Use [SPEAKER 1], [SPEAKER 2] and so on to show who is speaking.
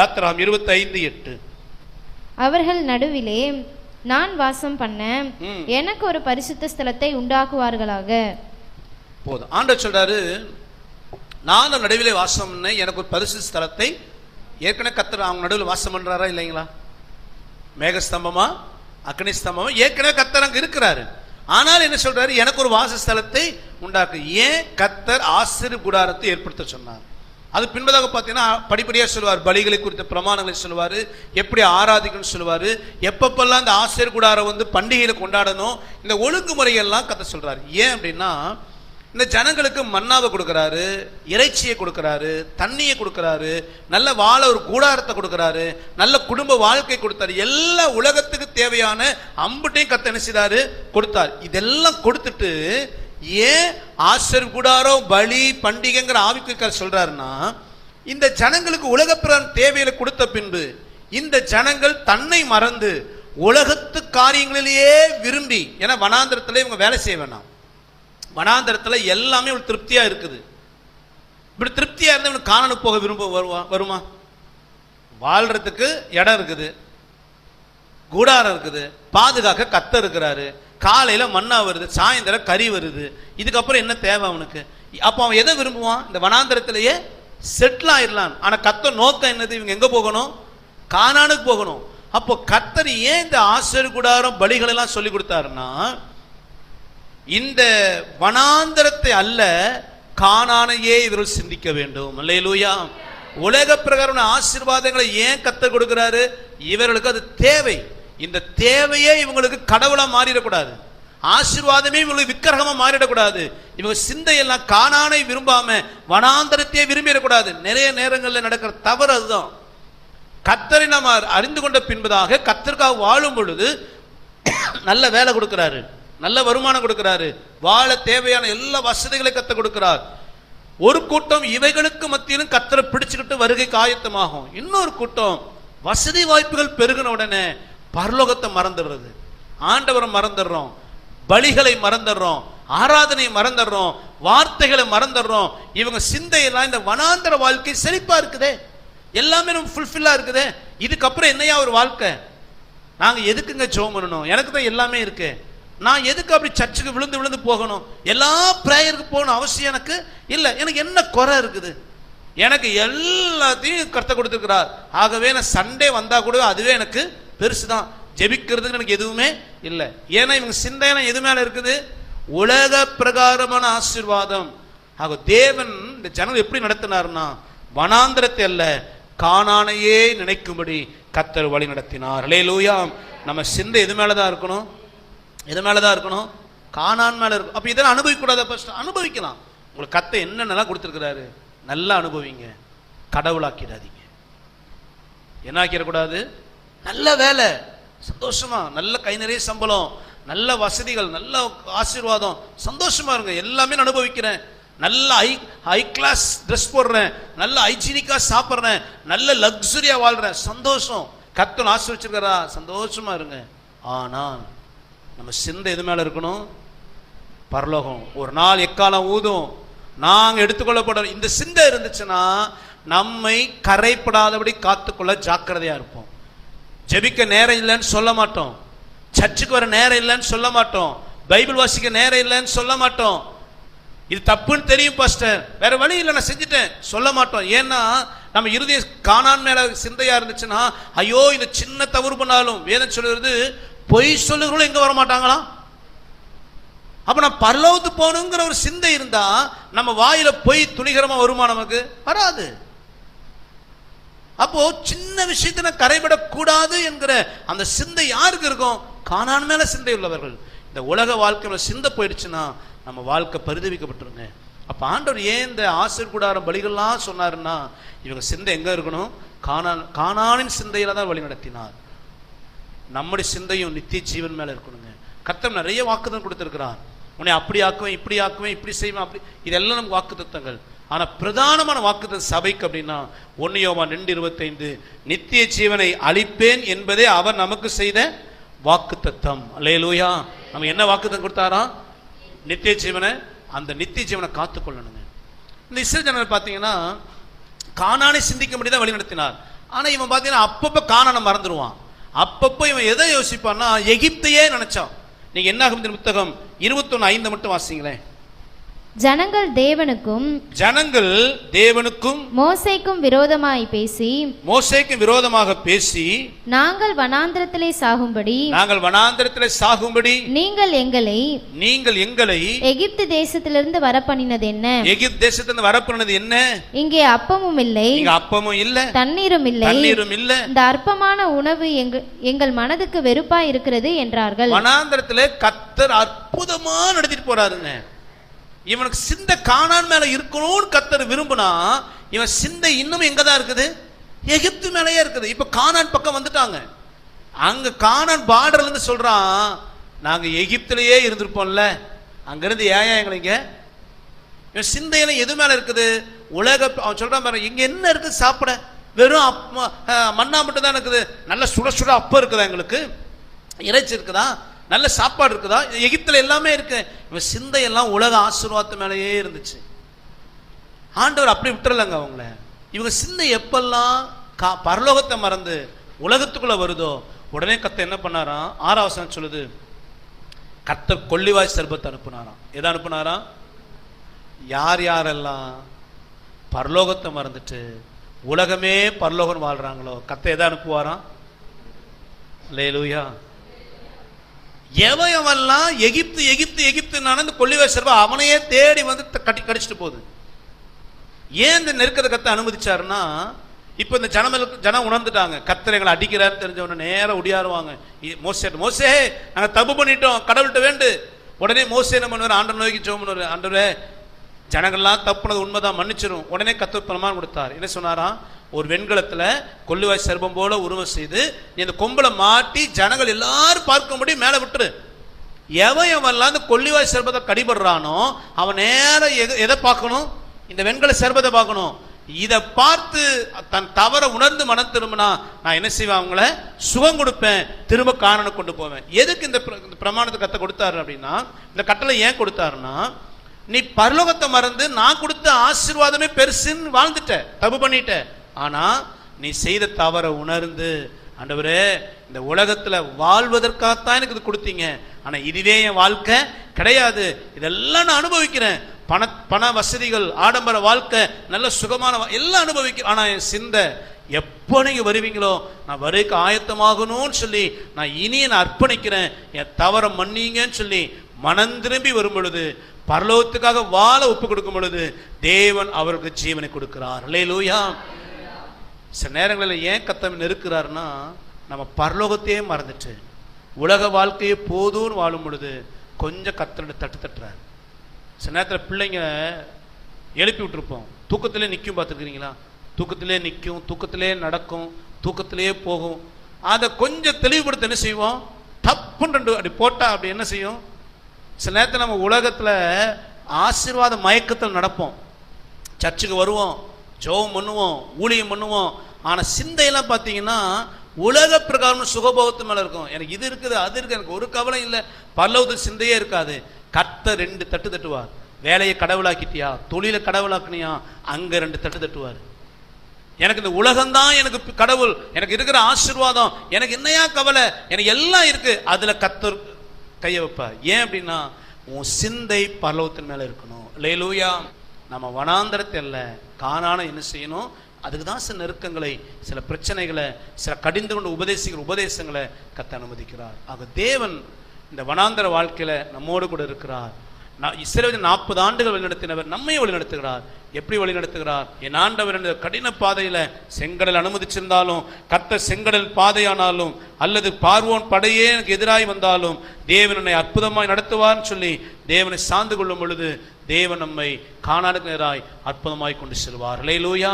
[SPEAKER 1] யாத்திராம் இருபத்தி ஐந்து எட்டு.
[SPEAKER 2] அவர்கள் நடுவிலே நான் வாசம் பண்ண. எனக்கு ஒரு பரிசுத்த ஸ்தலத்தை உண்டாக்குவார்களாக.
[SPEAKER 1] போதும். ஆண்டவர் சொல்றாரு நான் நடுவிலே வாசம் பண்ண எனக்கு ஒரு பரிசு ஸ்தலத்தை ஏற்கனவே கத்தர் அவங்க நடுவில் வாசம் பண்றாரா இல்லைங்களா? மேகஸ்தம்பமா அக்னி ஸ்தம்பமா ஏற்கனவே கத்தர் அங்க இருக்கிறாரு. ஆனால் என்ன சொல்றாரு? எனக்கு ஒரு வாசஸ்தலத்தை உண்டாக்கு. ஏன்? கத்தர் ஆசிரியர் கூடாரத்தை ஏற்படுத்த சொன்னார். அது பின்பதாக பார்த்தீங்கன்னா படிப்படியாக சொல்லுவார். பலிகளை குறித்த பிரமாணங்களை சொல்லுவார். எப்படி ஆராதிக்கணும்னு சொல்லுவார். எப்பப்பெல்லாம் இந்த ஆசிரியர் கூடாரம் வந்து பண்டிகையில் கொண்டாடணும் இந்த ஒழுங்குமுறையெல்லாம் கதை சொல்கிறார் ஏன் அப்படின்னா இந்த ஜனங்களுக்கு மன்னாவை கொடுக்குறாரு இறைச்சியை கொடுக்குறாரு தண்ணியை கொடுக்குறாரு நல்ல வாழ ஒரு கூடாரத்தை கொடுக்குறாரு நல்ல குடும்ப வாழ்க்கை கொடுத்தாரு. எல்லா உலகத்துக்கு தேவையான அம்புட்டையும் கத்த என்ன கொடுத்தார். இதெல்லாம் கொடுத்துட்டு ஏன் ஆசர் கூடாரம் பலி பண்டிகைங்கிற ஆவிக்குறிக்கார் சொல்றாருன்னா இந்த ஜனங்களுக்கு உலகப்பிரான் தேவையில கொடுத்த பின்பு இந்த ஜனங்கள் தன்னை மறந்து உலகத்து காரியங்களிலேயே விரும்பி ஏன்னா வனாந்திரத்தில் இவங்க வேலை செய்ய வேணாம். வனாந்திரத்தில் எல்லாமே ஒரு திருப்தியாக இருக்குது. இப்படி திருப்தியாக இருந்தால் இவனுக்கு காணனு போக விரும்ப வருவா வருமா? வாழ்கிறதுக்கு இடம் இருக்குது. கூடாரம் இருக்குது. பாதுகாக்க கத்த இருக்கிறாரு. காலையில் மண்ணா வருது சாயந்தரம் கறி வருது. இதுக்கப்புறம் என்ன தேவை அவனுக்கு? அப்போ அவன் எதை விரும்புவான்? இந்த வனாந்திரத்திலேயே செட்டில் ஆயிடலாம் ஆனால் கத்த நோக்கம் என்னது? இவங்க எங்கே போகணும்? கானானுக்கு போகணும். அப்போ கத்தர் ஏன் இந்த ஆசிரியர் கூடாரம் பலிகள் எல்லாம் சொல்லி கொடுத்தாருன்னா இந்த வனாந்தரத்தை அல்ல காணானையே இவர்கள் சிந்திக்க வேண்டும். இல்லையிலூயா உலக பிரகாரம் ஆசீர்வாதங்களை ஏன் கத்த கொடுக்கிறாரு? இவர்களுக்கு அது தேவை. இந்த தேவையே இவங்களுக்கு கடவுளாக மாறிடக்கூடாது. ஆசீர்வாதமே இவங்களுக்கு விக்கிரகமாக மாறிடக்கூடாது. இவங்க சிந்தையெல்லாம் காணானை விரும்பாம வனாந்தரத்தையே விரும்பிடக்கூடாது. நிறைய நேரங்களில் நடக்கிற தவறு அதுதான். கத்தரை நாம் அறிந்து கொண்ட பின்பதாக கத்தருக்காக வாழும் பொழுது நல்ல வேலை கொடுக்கிறாரு. நல்ல வருமானம் கொடுக்கிறாரு. வாழ தேவையான எல்லா வசதிகளை கத்த கொடுக்கிறார். ஒரு கூட்டம் இவைகளுக்கு மத்தியிலும் கத்தரை பிடிச்சுக்கிட்டு வருகைக்கு ஆயத்தமாகும். இன்னொரு கூட்டம் வசதி வாய்ப்புகள் பெருகின உடனே பரலோகத்தை மறந்துடுறது. ஆண்டவரை மறந்துடுறோம். பலிகளை மறந்துடுறோம். ஆராதனையை மறந்துடுறோம். வார்த்தைகளை மறந்துடுறோம். இவங்க சிந்தையெல்லாம் இந்த வனாந்தர வாழ்க்கை செழிப்பா இருக்குதே. எல்லாமே நம்ம ஃபுல்ஃபில்லாக இருக்குதே. இதுக்கப்புறம் என்னையா ஒரு வாழ்க்கை? நாங்கள் எதுக்குங்க ஜோம் பண்ணணும்? எனக்கு தான் எல்லாமே இருக்கு. நான் எதுக்கு அப்படி சர்ச்சுக்கு விழுந்து விழுந்து போகணும்? எல்லா ப்ரேயருக்கு போகணும் அவசியம் எனக்கு இல்லை. எனக்கு என்ன குறை இருக்குது? எனக்கு எல்லாத்தையும் கருத்தை கொடுத்துருக்கிறார். ஆகவே நான் சண்டே வந்தால் கூட அதுவே எனக்கு பெருசு தான் ஜெபிக்கிறதுக்கு எனக்கு எதுவுமே இல்லை. ஏன்னா இவங்க சிந்தனை எது மேல இருக்குது? உலக பிரகாரமான ஆசீர்வாதம். ஆக தேவன் இந்த ஜனம் எப்படி நடத்தினார்னா வனாந்திரத்தை அல்ல காணானையே நினைக்கும்படி கத்தர் வழி நடத்தினார். லேலூயா நம்ம சிந்தை எது மேலே தான் இருக்கணும்? எது மேலே தான் இருக்கணும்? காணான் மேல இருக்கும் அப்ப இதெல்லாம் அனுபவிக்கூடாத ஃபர்ஸ்ட் அனுபவிக்கலாம். உங்களுக்கு கத்தை என்னென்னலாம் கொடுத்துருக்கிறாரு? நல்லா அனுபவிங்க. கடவுளாக்கிடாதீங்க. என்ன ஆக்கிடக்கூடாது? நல்ல வேலை சந்தோஷமா நல்ல கை நிறைய சம்பளம் நல்ல வசதிகள் நல்ல ஆசீர்வாதம் சந்தோஷமா இருங்க எல்லாமே நான் அனுபவிக்கிறேன். நல்ல ஹை ஹை கிளாஸ் ட்ரெஸ் போடுறேன் நல்ல ஹைஜீனிக்காக சாப்பிட்றேன் நல்ல லக்ஸுரியாக வாழ்கிறேன் சந்தோஷம். கத்தன் ஆசிரிச்சிருக்கிறா சந்தோஷமா இருங்க. ஆனால் நம்ம சிந்தை எது மேலே இருக்கணும்? பரலோகம். ஒரு நாள் எக்காலம் ஊதும். நாங்கள் எடுத்துக்கொள்ளப்பட இந்த சிந்தை இருந்துச்சுன்னா நம்மை கரைப்படாதபடி காத்துக்கொள்ள ஜாக்கிரதையாக இருப்போம். ஜெபிக்க நேரம் இல்லைன்னு சொல்ல மாட்டோம். சர்ச்சுக்கு வர நேரம் இல்லைன்னு சொல்ல மாட்டோம். பைபிள் வாசிக்க நேரம் இல்லைன்னு சொல்ல மாட்டோம். இது தப்புன்னு தெரியும் பாஸ்டர். வேற வழி இல்லை நான் செஞ்சுட்டேன். சொல்ல மாட்டோம். ஏன்னா நம்ம இறுதி காணான் மேல சிந்தையா இருந்துச்சுன்னா ஐயோ இந்த சின்ன தவறு பண்ணாலும் வேதம் சொல்லுறது பொய் சொல்லுகிறவங்களும் எங்க வர மாட்டாங்களாம் அப்ப நான் பரலோகத்து போகணுங்கிற ஒரு சிந்தை இருந்தா நம்ம வாயில பொய் துணிகரமா வருமா நமக்கு? வராது. அப்போ சின்ன விஷயத்துல கரைபடக்கூடாது என்கிற அந்த சிந்தை யாருக்கு இருக்கும்? காணான் மேல சிந்தை உள்ளவர்கள். இந்த உலக வாழ்க்கையில சிந்தை போயிடுச்சுன்னா நம்ம வாழ்க்கை பரிதவிக்கப்பட்டுருங்க. அப்ப ஆண்டவர் ஏன் இந்த ஆசிர் கூடாரம் பலிகள்லாம் சொன்னாருன்னா இவங்க சிந்தை எங்க இருக்கணும்? காணான் காணானின் சிந்தையில தான் வழி நடத்தினார். நம்முடைய சிந்தையும் நித்திய ஜீவன் மேல இருக்கணுங்க. கத்தம் நிறைய வாக்குதான் கொடுத்திருக்கிறார். உன்னை அப்படி ஆக்குவேன் இப்படி ஆக்குவேன் இப்படி செய்வேன் அப்படி இதெல்லாம் நமக்கு தத்துவங்கள் ஆனால் பிரதானமான வாக்குத்தம் சபைக்கு அப்படின்னா ஒன்னியோமா ரெண்டு இருபத்தைந்து நித்திய ஜீவனை அளிப்பேன் என்பதே அவர் நமக்கு செய்த வாக்குத்தத்தம். அல்லேலூயா. நம்ம என்ன வாக்குத்தம் கொடுத்தாரா நித்திய ஜீவனை அந்த நித்திய ஜீவனை காத்துக்கொள்ளணுங்க. இந்த இஸ்ரேல் ஜனங்கள் பார்த்தீங்கன்னா காணானை சிந்திக்க முடியாத வழி நடத்தினார் ஆனால் இவன் பார்த்தீங்கன்னா அப்பப்போ காணானை மறந்துடுவான் அப்பப்போ இவன் எதை யோசிப்பான்னா எகிப்தையே நினைச்சான். நீங்கள் என்ன ஆகும் புத்தகம்? இருபத்தொன்னு ஐந்து மட்டும் வாசிங்களேன்.
[SPEAKER 2] ஜனங்கள் தேவனுக்கும்
[SPEAKER 1] ஜனங்கள் தேவனுக்கும்
[SPEAKER 2] மோசேக்கும் விரோதமாய் பேசி
[SPEAKER 1] மோசேக்கு விரோதமாக பேசி
[SPEAKER 2] நாங்கள் வனாந்திரத்திலே சாகும்படி
[SPEAKER 1] நாங்கள் வனாந்தரத்தில் சாகும்படி
[SPEAKER 2] நீங்கள் எங்களை
[SPEAKER 1] நீங்கள் எங்களை
[SPEAKER 2] எகிப்து தேசத்திலிருந்து வரப்பண்ணினது என்ன?
[SPEAKER 1] எகிப்து தேசத்திலிருந்து வரப்புனது என்ன?
[SPEAKER 2] இங்கே அப்பமும் இல்லை
[SPEAKER 1] இங்க அப்பமும் இல்ல
[SPEAKER 2] தண்ணீரும் இல்லை
[SPEAKER 1] தண்ணீரும் இல்ல.
[SPEAKER 2] இந்த அற்பமான உணவு எங்க எங்கள் மனதுக்கு வெறுப்பாய் இருக்கிறது என்றார்கள்.
[SPEAKER 1] வனாந்தரத்துல கத்தர் அற்புதமா நடத்திட்டு போறாருங்க. இவனுக்கு சிந்தை காணான் மேல இருக்கணும்னு கத்தர் விரும்புனா இவன் சிந்தை இன்னும் எங்க தான் இருக்குது? எகிப்து மேலேயே இருக்குது. இப்ப கானான் பக்கம் வந்துட்டாங்க. அங்க கானான் பார்டர்ல இருந்து சொல்றான் நாங்க எகிப்திலேயே இருந்திருப்போம்ல. அங்கிருந்து ஏன் எங்களை இங்க? இவன் சிந்தையில எது மேல இருக்குது? உலக அவன் சொல்றான் பாரு இங்க என்ன இருக்குது? சாப்பிட. வெறும் அப்ப மண்ணா மட்டும் தான் இருக்குது. நல்ல சுட சுட அப்போ இருக்குதா எங்களுக்கு? இறைச்சி இருக்குதா? நல்ல சாப்பாடு இருக்குதா? எகிப்தில் எல்லாமே இருக்கு. இவன் சிந்தையெல்லாம் உலக ஆசீர்வாதத்து மேலேயே இருந்துச்சு. ஆண்டவர் அப்படி விட்டுறலங்க அவங்கள. இவங்க சிந்தை எப்பெல்லாம் கா பரலோகத்தை மறந்து உலகத்துக்குள்ள வருதோ உடனே கத்த என்ன பண்ணாராம்? ஆறாவசனம் சொல்லுது. கத்த கொள்ளிவாய் சர்பத்தை அனுப்புனாராம். எதை அனுப்புனாராம்? யார் யாரெல்லாம் பரலோகத்தை மறந்துட்டு உலகமே பரலோகம் வாழ்றாங்களோ கத்தை எதை அனுப்புவாராம்? லேலூயா எவன் எவெல்லாம் எகிப்து எகிப்து எகிப்து நடந்து கொள்ளிவாய் சர்பா அவனையே தேடி வந்து த- கட்டி கடிச்சிட்டு போகுது. ஏன் இந்த நெருக்கத்தை கத்த அனுமதிச்சாருன்னா இப்போ இந்த ஜனங்களுக்கு ஜனம் உணர்ந்துட்டாங்க. கத்தர் எங்களை அடிக்கிறாருன்னு தெரிஞ்ச உடனே ஒடியாருவாங்க. மோசே மோசே நாங்க தப்பு பண்ணிட்டோம் கடவுள்கிட்ட வேண்டு. உடனே மோசே என்ன பண்ணுவார்? ஆண்டர் நோக்கி ஜோம் ஆண்டவரே ஜனங்கள்லாம் தப்புனது உண்மைதான் மன்னிச்சிரும். உடனே கத்து பிரமாணம் கொடுத்தார். என்ன சொன்னாராம்? ஒரு வெண்கலத்தில் கொல்லுவாய் சர்பம் போல உருவம் செய்து நீ இந்த கொம்பளை மாட்டி ஜனங்கள் எல்லாரும் பார்க்கும்படி மேலே விட்டுரு. எவன் எவன்லாம் அந்த கொல்லிவாய் சர்பத்தை கடிபடுறானோ அவன் நேரம் எதை எதை பார்க்கணும்? இந்த வெண்கல சர்பத்தை பார்க்கணும். இதை பார்த்து தன் தவற உணர்ந்து மனம் திரும்பினா நான் என்ன செய்வேன் அவங்கள? சுகம் கொடுப்பேன். திரும்ப காரணம் கொண்டு போவேன். எதுக்கு இந்த இந்த பிரமாணத்தை கத்தை கொடுத்தாரு அப்படின்னா இந்த கட்டளை ஏன் கொடுத்தாருன்னா நீ பரலோகத்தை மறந்து நான் கொடுத்த ஆசீர்வாதமே பெருசுன்னு வாழ்ந்துட்ட தப்பு பண்ணிட்ட. ஆனால் நீ செய்த தவறை உணர்ந்து ஆண்டவரே இந்த உலகத்தில் வாழ்வதற்காகத்தான் எனக்கு இது கொடுத்தீங்க. ஆனால் இதுவே என் வாழ்க்கை கிடையாது. இதெல்லாம் நான் அனுபவிக்கிறேன். பண பண வசதிகள் ஆடம்பர வாழ்க்கை நல்ல சுகமான எல்லாம் அனுபவிக்கிறேன் ஆனால் என் சிந்தை எப்போ நீங்கள் வருவீங்களோ நான் வருக்கு ஆயத்தமாகணும்னு சொல்லி நான் இனியை நான் அர்ப்பணிக்கிறேன். என் தவறை மன்னிங்கன்னு சொல்லி மனம் திரும்பி வரும் பொழுது பரலோகத்துக்காக வாழ ஒப்பு கொடுக்கும் பொழுது தேவன் அவருக்கு ஜீவனை கொடுக்கிறார். லே லூயா சில நேரங்களில் ஏன் கத்தம் நெருக்கிறாருன்னா நம்ம பரலோகத்தையே மறந்துட்டு உலக வாழ்க்கையே போதும்னு வாழும் பொழுது கொஞ்சம் கத்தரோட தட்டு தட்டுறாரு. சில நேரத்தில் பிள்ளைங்க எழுப்பி விட்டுருப்போம். தூக்கத்திலே நிற்கும் பார்த்துருக்கிறீங்களா? தூக்கத்திலே நிற்கும் தூக்கத்திலே நடக்கும் தூக்கத்திலே போகும். அதை கொஞ்சம் தெளிவுபடுத்த என்ன செய்வோம்? தப்புன்னு ரெண்டு அப்படி போட்டால் அப்படி என்ன செய்யும்? சில நேரத்தில் நம்ம உலகத்தில் ஆசீர்வாத மயக்கத்தில் நடப்போம். சர்ச்சுக்கு வருவோம் ஜெபம் பண்ணுவோம் ஊழியம் பண்ணுவோம் ஆனால் சிந்தையெல்லாம் பார்த்தீங்கன்னா உலக பிரகாரம் சுகபோகத்து மேலே இருக்கும். எனக்கு இது இருக்குது அது இருக்குது. எனக்கு ஒரு கவலை இல்லை. பல்லவத்து சிந்தையே இருக்காது. கத்த ரெண்டு தட்டு தட்டுவார். வேலையை கடவுளாக்கிட்டியா? தொழிலை கடவுளாக்குனியா? அங்கே ரெண்டு தட்டு தட்டுவார். எனக்கு இந்த உலகம்தான் எனக்கு கடவுள். எனக்கு இருக்கிற ஆசீர்வாதம். எனக்கு என்னையா கவலை? எனக்கு எல்லாம் இருக்கு. அதில் கத்தர் கைய வைப்பார். ஏன் அப்படின்னா உன் சிந்தை பல்லவத்தின் மேலே இருக்கணும். லேலூயா நம்ம வனாந்திரத்தில் காணான என்ன செய்யணும்? அதுக்கு தான் சில நெருக்கங்களை சில பிரச்சனைகளை சில கடிந்து கொண்டு உபதேசிக்கிற உபதேசங்களை கத்த அனுமதிக்கிறார். ஆக தேவன் இந்த வனாந்தர வாழ்க்கையில் நம்மோடு கூட இருக்கிறார். நான் நாற்பது ஆண்டுகள் வழிநடத்தினவர் நம்மை வழிநடத்துகிறார். எப்படி வழிநடத்துகிறார்? என் ஆண்டவர் என்ற கடின பாதையில் செங்கடல் அனுமதிச்சிருந்தாலும் கத்த செங்கடல் பாதையானாலும் அல்லது பார்வோன் படையே எனக்கு எதிராய் வந்தாலும் தேவன் என்னை அற்புதமாய் நடத்துவார்னு சொல்லி தேவனை சார்ந்து கொள்ளும் பொழுது தேவன் நம்மை காணாடுக்கு நேராய் அற்புதமாய் கொண்டு செல்வார். லேலூயா